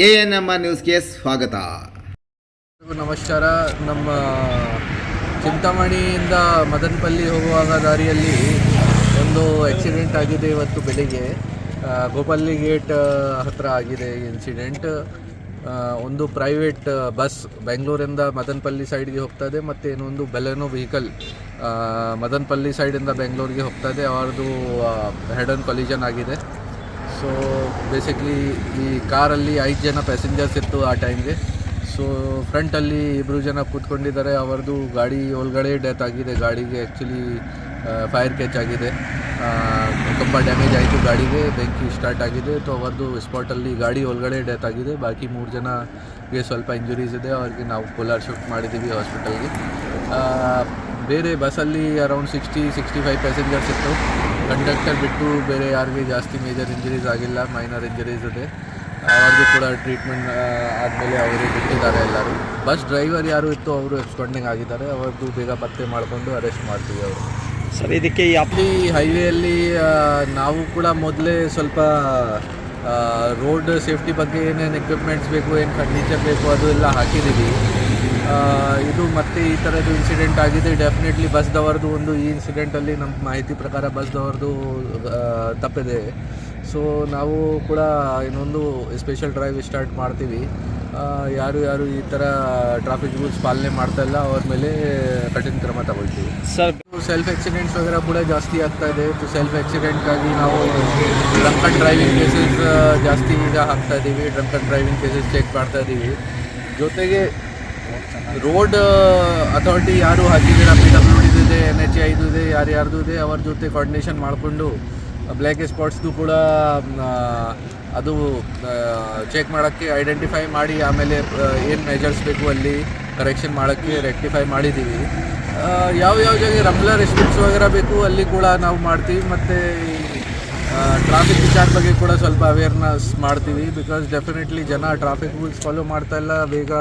A N M ನ್ಯೂಸ್ಗೆ ಸ್ವಾಗತ. ನಮಸ್ಕಾರ. ನಮ್ಮ ಚಿಂತಾಮಣಿಯಿಂದ ಮದನಪಲ್ಲಿ ಹೋಗುವಾಗ ದಾರಿಯಲ್ಲಿ ಒಂದು ಆಕ್ಸಿಡೆಂಟ್ ಆಗಿದೆ ಇವತ್ತು ಬೆಳಿಗ್ಗೆ. ಗೋಪಾಲಿ ಗೇಟ್ ಹತ್ರ ಆಗಿದೆ ಇನ್ಸಿಡೆಂಟ್ ಒಂದು ಪ್ರೈವೇಟ್ ಬಸ್ ಬೆಂಗಳೂರಿಂದ ಮದನಪಲ್ಲಿ ಸೈಡ್ಗೆ ಹೋಗ್ತಾ ಇದೆ, ಮತ್ತು ಇನ್ನೊಂದು ಬೆಲೆನೋ ವೆಹಿಕಲ್ ಮದನಪಲ್ಲಿ ಸೈಡಿಂದ ಬೆಂಗಳೂರಿಗೆ ಹೋಗ್ತಾ ಇದೆ. ಅವರದು ಹೆಡ್ ಆನ್ ಆಗಿದೆ. ಸೊ ಬೇಸಿಕ್ಲಿ ಈ ಕಾರಲ್ಲಿ ಐದು ಜನ ಪ್ಯಾಸೆಂಜರ್ಸ್ ಇತ್ತು ಆ ಟೈಮ್ಗೆ ಸೊ ಫ್ರಂಟಲ್ಲಿ ಇಬ್ಬರು ಜನ ಕೂತ್ಕೊಂಡಿದ್ದಾರೆ. ಅವರದು ಗಾಡಿ ಒಳಗಡೆ ಡೆತ್ ಆಗಿದೆ. ಗಾಡಿಗೆ ಆ್ಯಕ್ಚುಲಿ ಫೈರ್ ಕ್ಯಾಚ್ ಆಗಿದೆ. ತುಂಬ ಡ್ಯಾಮೇಜ್ ಆಯಿತು ಗಾಡಿಗೆ. ಬೆಂಕಿ ಸ್ಟಾರ್ಟ್ ಆಗಿದೆ. ಸೊ ಅವರದು ಸ್ಪಾಟಲ್ಲಿ ಗಾಡಿ ಒಳಗಡೆ ಡೆತ್ ಆಗಿದೆ. ಬಾಕಿ ಮೂರು ಜನಗೆ ಸ್ವಲ್ಪ ಇಂಜುರೀಸ್ ಇದೆ. ಅವ್ರಿಗೆ ನಾವು ಕೋಲಾರ್ ಶಿಫ್ಟ್ ಮಾಡಿದ್ದೀವಿ ಹಾಸ್ಪಿಟಲ್ಗೆ ಬೇರೆ ಬಸ್ಸಲ್ಲಿ around sixty sixty five passengers ಇತ್ತು. ಕಂಡಕ್ಟರ್ ಬಿಟ್ಟು ಬೇರೆ ಯಾರಿಗೂ ಜಾಸ್ತಿ ಮೇಜರ್ ಇಂಜರೀಸ್ ಆಗಿಲ್ಲ ಮೈನರ್ ಇಂಜರೀಸ್ ಇದೆ. ಅವ್ರದ್ದು ಕೂಡ ಟ್ರೀಟ್ಮೆಂಟ್ ಆದಮೇಲೆ ಅವರು ಬಿಟ್ಟಿದ್ದಾರೆ ಎಲ್ಲರೂ. ಬಸ್ ಡ್ರೈವರ್ ಯಾರು ಇತ್ತು ಅವರು ಎಕ್ಸ್ಪೆಂಡಿಂಗ್ ಆಗಿದ್ದಾರೆ. ಅವ್ರದ್ದು ಬೇಗ ಪತ್ತೆ ಮಾಡಿಕೊಂಡು ಅರೆಸ್ಟ್ ಮಾಡ್ತೀವಿ ಅವರು. ಸರ್ ಇದಕ್ಕೆ ಅಲ್ಲಿ ಹೈವೇಯಲ್ಲಿ ನಾವು ಕೂಡ ಮೊದಲೇ ಸ್ವಲ್ಪ ರೋಡ್ ಸೇಫ್ಟಿ ಬಗ್ಗೆ ಏನೇನು ಎಕ್ವಿಪ್ಮೆಂಟ್ಸ್ ಬೇಕು ಏನು ಫರ್ನಿಚರ್ ಬೇಕು ಅದು ಎಲ್ಲ ಹಾಕಿದ್ದೀವಿ. ಇದು ಮತ್ತೆ ಈ ಥರದ್ದು ಇನ್ಸಿಡೆಂಟ್ ಆಗಿದೆ. ಡೆಫಿನೆಟ್ಲಿ ಬಸ್ದವರದು ಒಂದು ಈ ಇನ್ಸಿಡೆಂಟಲ್ಲಿ ನಮ್ಮ ಮಾಹಿತಿ ಪ್ರಕಾರ ಬಸ್ದವ್ರದ್ದು ತಪ್ಪಿದೆ. ಸೊ ನಾವು ಕೂಡ ಇನ್ನೊಂದು ಸ್ಪೆಷಲ್ ಡ್ರೈವ್ ಸ್ಟಾರ್ಟ್ ಮಾಡ್ತೀವಿ. ಯಾರು ಯಾರು ಈ ಥರ ಟ್ರಾಫಿಕ್ ರೂಲ್ಸ್ ಪಾಲನೆ ಮಾಡ್ತಾ ಇಲ್ಲ ಅವ್ರ ಮೇಲೆ ಕಠಿಣ ಕ್ರಮ ತಗೊಳ್ತೀವಿ. ಸರ್ ಸೆಲ್ಫ್ ಆಕ್ಸಿಡೆಂಟ್ಸ್ ವಗೇರ ಕೂಡ ಜಾಸ್ತಿ ಆಗ್ತಾ ಇದೆ. ಸೆಲ್ಫ್ ಆಕ್ಸಿಡೆಂಟ್ಗಾಗಿ ನಾವು ಡ್ರಂಕ್ ಅಂಡ್ ಡ್ರೈವಿಂಗ್ ಕೇಸಸ್ ಜಾಸ್ತಿ ಈಗ ಹಾಕ್ತಾ ಇದ್ದೀವಿ drunk and driving cases check ಮಾಡ್ತಾ ಇದ್ದೀವಿ ಜೊತೆಗೆ ರೋಡ್ ಅಥಾರಿಟಿ ಯಾರು ಹಾಕಿದ್ದೀರಾ ಪಿ ಡಬ್ಲ್ಯೂ ಇದೆ ಎನ್ ಎಚ್ ಐದು ಇದೆ ಯಾರು ಯಾರ್ದು ಇದೆ, ಅವ್ರ ಜೊತೆ ಕೋರ್ಡಿನೇಷನ್ ಮಾಡಿಕೊಂಡು ಬ್ಲ್ಯಾಕ್ ಸ್ಪಾಟ್ಸ್ದು ಕೂಡ ಅದು ಚೆಕ್ ಮಾಡೋಕ್ಕೆ ಐಡೆಂಟಿಫೈ ಮಾಡಿ, ಆಮೇಲೆ ಏನು ಮೆಜರ್ಸ್ ಬೇಕು ಅಲ್ಲಿ ಕರೆಕ್ಷನ್ ಮಾಡೋಕ್ಕೆ ರೆಕ್ಟಿಫೈ ಮಾಡಿದ್ದೀವಿ ಯಾವ ಯಾವ ಜಾಗ ರಂಬ್ಲರ್ ರೆಸ್ಟ್ರಿಕ್ಟ್ಸ್ ವಗೇರ ಬೇಕು, ಅಲ್ಲಿ ಕೂಡ ನಾವು ಮಾಡ್ತೀವಿ. ಮತ್ತು ಟ್ರಾಫಿಕ್ ವಿಚಾರ ಬಗ್ಗೆ ಕೂಡ ಸ್ವಲ್ಪ ಅವೇರ್ನೆಸ್ ಮಾಡ್ತೀವಿ ಬಿಕಾಸ್ ಡೆಫಿನೆಟ್ಲಿ ಜನ ಟ್ರಾಫಿಕ್ ರೂಲ್ಸ್ ಫಾಲೋ ಮಾಡ್ತಾ ಇಲ್ಲ, ಬೇಗ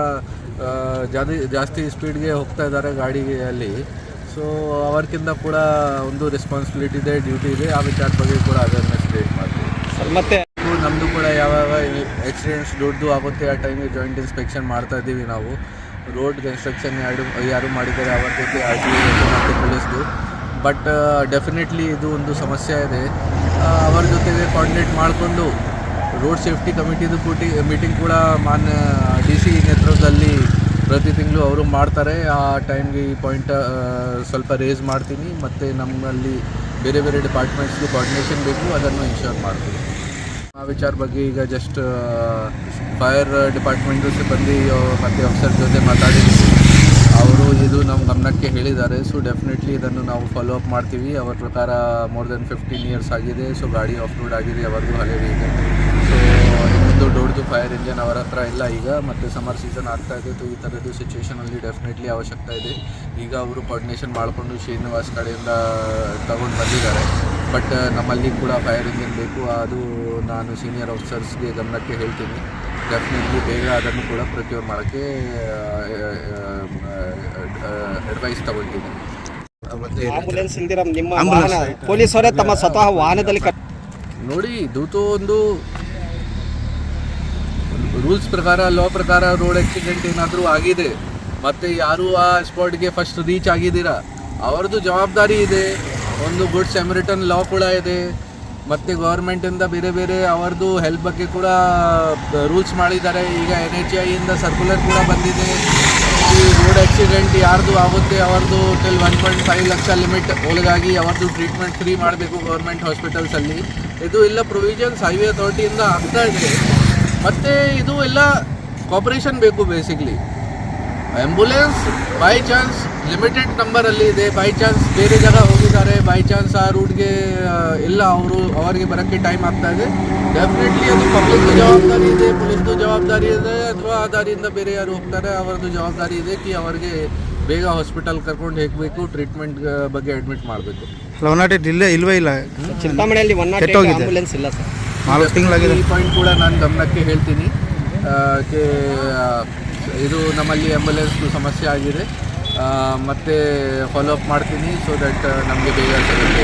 ಜಾದಿ ಜಾಸ್ತಿ ಸ್ಪೀಡ್ಗೆ ಹೋಗ್ತಾ ಇದ್ದಾರೆ ಗಾಡಿಯಲ್ಲಿ. ಸೊ ಅವ್ರಕ್ಕಿಂತ ಕೂಡ ಒಂದು ರೆಸ್ಪಾನ್ಸಿಬಿಲಿಟಿ ಇದೆ ಡ್ಯೂಟಿ ಇದೆ. ಆ ವಿಚಾರದ ಬಗ್ಗೆ ಕೂಡ ಅವೇರ್ನೆಸ್ ಕ್ರಿಯೇಟ್ ಮಾಡ್ತೀವಿ. ಸರ್ ಮತ್ತೆ? ನಮ್ಮದು ಕೂಡ ಯಾವಾಗ ಆಕ್ಸಿಡೆಂಟ್ಸ್ ದೊಡ್ಡದು ಆಗುತ್ತೆ ಆ ಟೈಮಿಗೆ ಜಾಯಿಂಟ್ ಇನ್ಸ್ಪೆಕ್ಷನ್ ಮಾಡ್ತಾ ಇದ್ದೀವಿ ನಾವು. ರೋಡ್ ಕನ್ಸ್ಟ್ರಕ್ಷನ್ ಯಾರು ಯಾರು ಮಾಡಿದ್ದಾರೆ ಅವ್ರ ಜೊತೆ ಆರ್ ಟಿ ಮತ್ತು ಪೊಲೀಸ್ದು ಬಟ್ ಡೆಫಿನೆಟ್ಲಿ ಇದು ಒಂದು ಸಮಸ್ಯೆ ಇದೆ. ಅವ್ರ ಅವರ ಜೊತೆಗೆ ಕೋಆರ್ಡಿನೇಟ್ ಮಾಡಿಕೊಂಡು ರೋಡ್ ಸೇಫ್ಟಿ ಕಮಿಟಿದು ಕೂಟಿ ಮೀಟಿಂಗ್ ಕೂಡ ಮಾನ್ಯ ಡಿ ಸಿ ನೇತೃತ್ವದಲ್ಲಿ ಪ್ರತಿ ತಿಂಗಳು ಅವರು ಮಾಡ್ತಾರೆ. ಆ ಟೈಮ್ಗೆ ಈ ಪಾಯಿಂಟ್ ಸ್ವಲ್ಪ ರೇಸ್ ಮಾಡ್ತೀನಿ. ಮತ್ತು ನಮ್ಮಲ್ಲಿ ಬೇರೆ ಬೇರೆ ಡಿಪಾರ್ಟ್ಮೆಂಟ್ಸ್ದು ಕೋಆರ್ಡಿನೇಷನ್ ಬೇಕು. ಅದನ್ನು ಇನ್ಶೋರ್ ಮಾಡ್ತೀವಿ ಆ ವಿಚಾರ ಬಗ್ಗೆ ಈಗ ಜಸ್ಟ್ ಫೈರ್ ಡಿಪಾರ್ಟ್ಮೆಂಟ್ ಸಿಬ್ಬಂದಿ ಮತ್ತು ಆಫೀಸರ್ ಜೊತೆ ಮಾತಾಡಿದ್ದೀವಿ ಅವರು ಇದು ನಮ್ಮ ಗಮನಕ್ಕೆ ಹೇಳಿದ್ದಾರೆ. ಸೊ ಡೆಫಿನೆಟ್ಲಿ ಇದನ್ನು ನಾವು ಫಾಲೋ ಅಪ್ ಮಾಡ್ತೀವಿ. ಅವರ ಪ್ರಕಾರ ಮೋರ್ ದೆನ್ ಫಿಫ್ಟೀನ್ ಇಯರ್ಸ್ ಆಗಿದೆ. ಸೊ ಗಾಡಿ ಆಫ್ ರೋಡ್ ಆಗಿದೆ. ಅವರಿಗೂ ಹಳೆ ವೆಹಿಕಲ್ ಸೊ ಇನ್ನೊಂದು ದೊಡ್ಡದು ಫೈರ್ ಇಂಜನ್ ಅವರ ಹತ್ರ ಇಲ್ಲ ಈಗ ಮತ್ತು ಸಮರ್ ಸೀಸನ್ ಆಗ್ತಾ ಇದೆ ಸೊ ಈ ಥರದ್ದು ಸಿಚುವೇಷನಲ್ಲಿ ಡೆಫಿನೆಟ್ಲಿ ಅವಶ್ಯಕತೆ ಇದೆ. ಈಗ ಅವರು ಕೋರ್ಡಿನೇಷನ್ ಮಾಡಿಕೊಂಡು ಶ್ರೀನಿವಾಸ್ ಕಡೆಯಿಂದ ತಗೊಂಡು ಬಂದಿದ್ದಾರೆ. ಬಟ್ ನಮ್ಮಲ್ಲಿ ಕೂಡ ಫೈರ್ ಇಂಜಿನ್ ಬೇಕು. ಅದು ನಾನು ಸೀನಿಯರ್ ಆಫೀಸರ್ಸ್ಗೆ ಗಮನಕ್ಕೆ ಹೇಳ್ತೀನಿ. ಡೆಫಿನೆಟ್ಲಿ ಬೇಗ ಅದನ್ನು ಕೂಡ ಪ್ರೊಕ್ಯೂರ್ ಮಾಡೋಕ್ಕೆ ಅಡ್ವೈಸ್ ತಗೊಳ್ತೀನಿ. ಮತ್ತು ಆಂಬುಲೆನ್ಸ್ ಇಲ್ದಿರ ನಿಮ್ಮ ವಾಹನ ಪೊಲೀಸರೇ ತಮ್ಮ ಸ್ವತಃ ವಾಹನದಲ್ಲಿ ನೋಡಿ ಇದು ತೋ ಒಂದು ರೂಲ್ಸ್ ಪ್ರಕಾರ ಲಾ ಪ್ರಕಾರ ರೋಡ್ ಆಕ್ಸಿಡೆಂಟ್ ಏನಾದರೂ ಆಗಿದೆ, ಮತ್ತು ಯಾರು ಆ ಸ್ಪಾಟ್ಗೆ ಫಸ್ಟ್ ರೀಚ್ ಆಗಿದ್ದೀರಾ? ಅವ್ರದ್ದು ಜವಾಬ್ದಾರಿ ಇದೆ. ಒಂದು ಗುಡ್ ಸೆಮರಿಟನ್ ಲಾ ಕೂಡ ಇದೆ. ಮತ್ತು ಗೌರ್ಮೆಂಟಿಂದ ಬೇರೆ ಬೇರೆ ಅವ್ರದ್ದು ಹೆಲ್ಪ್ ಬಗ್ಗೆ ಕೂಡ ರೂಲ್ಸ್ ಮಾಡಿದ್ದಾರೆ. ಈಗ ಎನ್ ಎಚ್ ಐಯಿಂದ ಸರ್ಕ್ಯುಲರ್ ಕೂಡ ಬಂದಿದೆ. ಈ ರೋಡ್ ಆಕ್ಸಿಡೆಂಟ್ ಯಾರ್ದು ಆಗುತ್ತೆ, ಅವ್ರದ್ದು till one point five lakh limit ಒಳಗಾಗಿ ಅವ್ರದ್ದು ಟ್ರೀಟ್ಮೆಂಟ್ ಫ್ರೀ ಮಾಡಬೇಕು ಗೌರ್ಮೆಂಟ್ ಹಾಸ್ಪಿಟಲ್ಸಲ್ಲಿ ಇದು ಎಲ್ಲ ಪ್ರೊವಿಷನ್ಸ್ ಹೈವೇ ಅಥಾರಿಟಿಯಿಂದ ಆಗ್ತಾ ಇದೆ. ಮತ್ತು ಇದು ಎಲ್ಲ ಕಾಪರೇಷನ್ ಬೇಕು basically ambulance by chance limited ನಂಬರಲ್ಲಿ ಇದೆ. ಬೈ ಚಾನ್ಸ್ ಬೇರೆ ಜಾಗ ಹೋಗಿದ್ದಾರೆ. ಬೈ ಚಾನ್ಸ್ ಆ ರೂಟ್ಗೆ ಇಲ್ಲ ಅವರು ಅವರಿಗೆ ಬರೋಕ್ಕೆ ಟೈಮ್ ಆಗ್ತಾ ಇದೆ. ಡೆಫಿನೆಟ್ಲಿ ಅದು ಪಬ್ಲಿಕ್ದು ಜವಾಬ್ದಾರಿ ಇದೆ ಪೊಲೀಸ್ದು ಜವಾಬ್ದಾರಿ ಇದೆ ಅಥವಾ ಆ ದಾರಿಯಿಂದ ಬೇರೆ ಯಾರು ಹೋಗ್ತಾರೆ ಅವರದ್ದು ಜವಾಬ್ದಾರಿ ಇದೆ ಕಿ ಅವರಿಗೆ ಬೇಗ ಹಾಸ್ಪಿಟಲ್ ಕರ್ಕೊಂಡು ಹೇಗಬೇಕು ಟ್ರೀಟ್ಮೆಂಟ್ ಬಗ್ಗೆ ಅಡ್ಮಿಟ್ ಮಾಡಬೇಕು. ಲವನಾಟಿ ಇಲ್ಲೇ ಇಲ್ವೇ ಇಲ್ಲ? ಚಿಂತಾಮಣಿಯಲ್ಲಿ ಒನ್ ನಾಟ್ ಆಂಬುಲೆನ್ಸ್ ಇಲ್ಲ ಸರ್. ನಾಲ್ಕು ತಿಂಗಳಾಗಿದೆ. ಈ ಪಾಯಿಂಟ್ ಕೂಡ ನಾನು ಗಮನಕ್ಕೆ ಹೇಳ್ತೀನಿ. ಇದು ನಮ್ಮಲ್ಲಿ ಆ್ಯಂಬುಲೆನ್ಸ್ದು ಸಮಸ್ಯೆ ಆಗಿದೆ. ಮತ್ತು ಫಾಲೋ ಅಪ್ ಮಾಡ್ತೀನಿ ಸೊ ದಟ್ ನಮಗೆ ಬೇಗ ಸಿಗುತ್ತೆ